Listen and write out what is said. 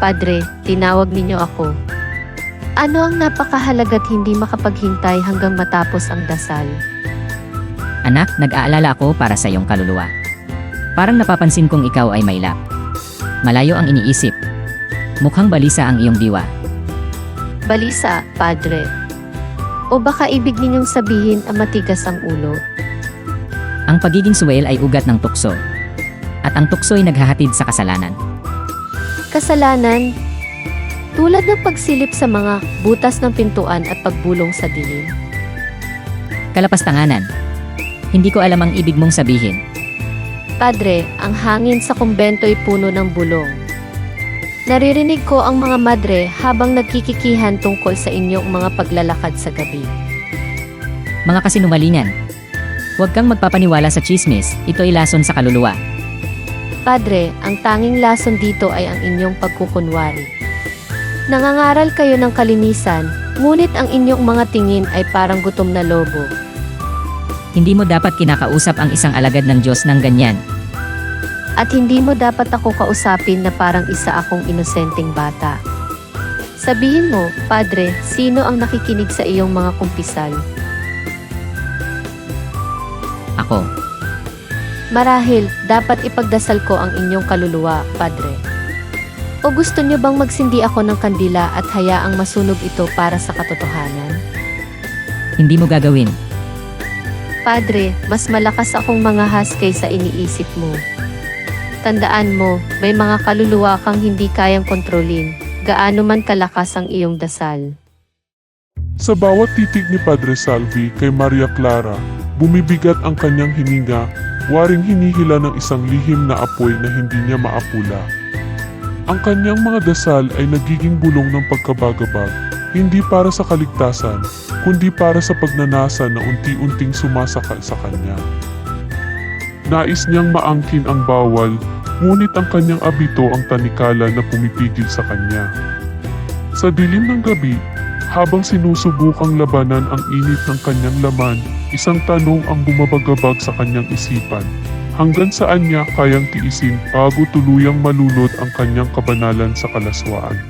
Padre, tinawag ninyo ako. Ano ang napakahalaga't hindi makapaghintay hanggang matapos ang dasal? Anak, nag-aalala ako para sa iyong kaluluwa. Parang napapansin kong ikaw ay mailap. Malayo ang iniisip. Mukhang balisa ang iyong diwa. Balisa, Padre. O baka ibig ninyong sabihin ang matigas ang ulo? Ang pagiging suwel ay ugat ng tukso. At ang tukso ay naghahatid sa kasalanan. Kasalanan, tulad ng pagsilip sa mga butas ng pintuan at pagbulong sa dilim. Kalapastanganan. Hindi ko alam ang ibig mong sabihin. Padre, ang hangin sa kumbento ay puno ng bulong. Naririnig ko ang mga madre habang nagkikikihan tungkol sa inyong mga paglalakad sa gabi. Mga kasinungalingan. Huwag kang magpapaniwala sa chismis, ito ay lason sa kaluluwa. Padre, ang tanging lason dito ay ang inyong pagkukunwari. Nangangaral kayo ng kalinisan, ngunit ang inyong mga tingin ay parang gutom na lobo. Hindi mo dapat kinakausap ang isang alagad ng Diyos ng ganyan. At hindi mo dapat ako kausapin na parang isa akong inosenteng bata. Sabihin mo, Padre, sino ang nakikinig sa iyong mga kumpisal? Ako. Marahil, dapat ipagdasal ko ang inyong kaluluwa, Padre. O gusto niyo bang magsindi ako ng kandila at hayaang masunog ito para sa katotohanan? Hindi mo gagawin. Padre, mas malakas akong mangahas kaysa iniisip mo. Tandaan mo, may mga kaluluwa kang hindi kayang kontrolin, gaano man kalakas ang iyong dasal. Sa bawat titig ni Padre Salvi kay Maria Clara, bumibigat ang kanyang hininga, waring hinihila ng isang lihim na apoy na hindi niya maapula. Ang kanyang mga dasal ay nagiging bulong ng pagkabagabag, hindi para sa kaligtasan, kundi para sa pagnanasa na unti-unting sumasakal sa kanya. Nais niyang maangkin ang bawal, ngunit ang kanyang abito ang tanikala na pumipigil sa kanya. Sa dilim ng gabi, habang sinusubukang labanan ang init ng kanyang laman, isang tanong ang bumabagabag sa kanyang isipan. Hanggang saan niya kayang tiisin bago tuluyang malulot ang kanyang kabanalan sa kalaswaan.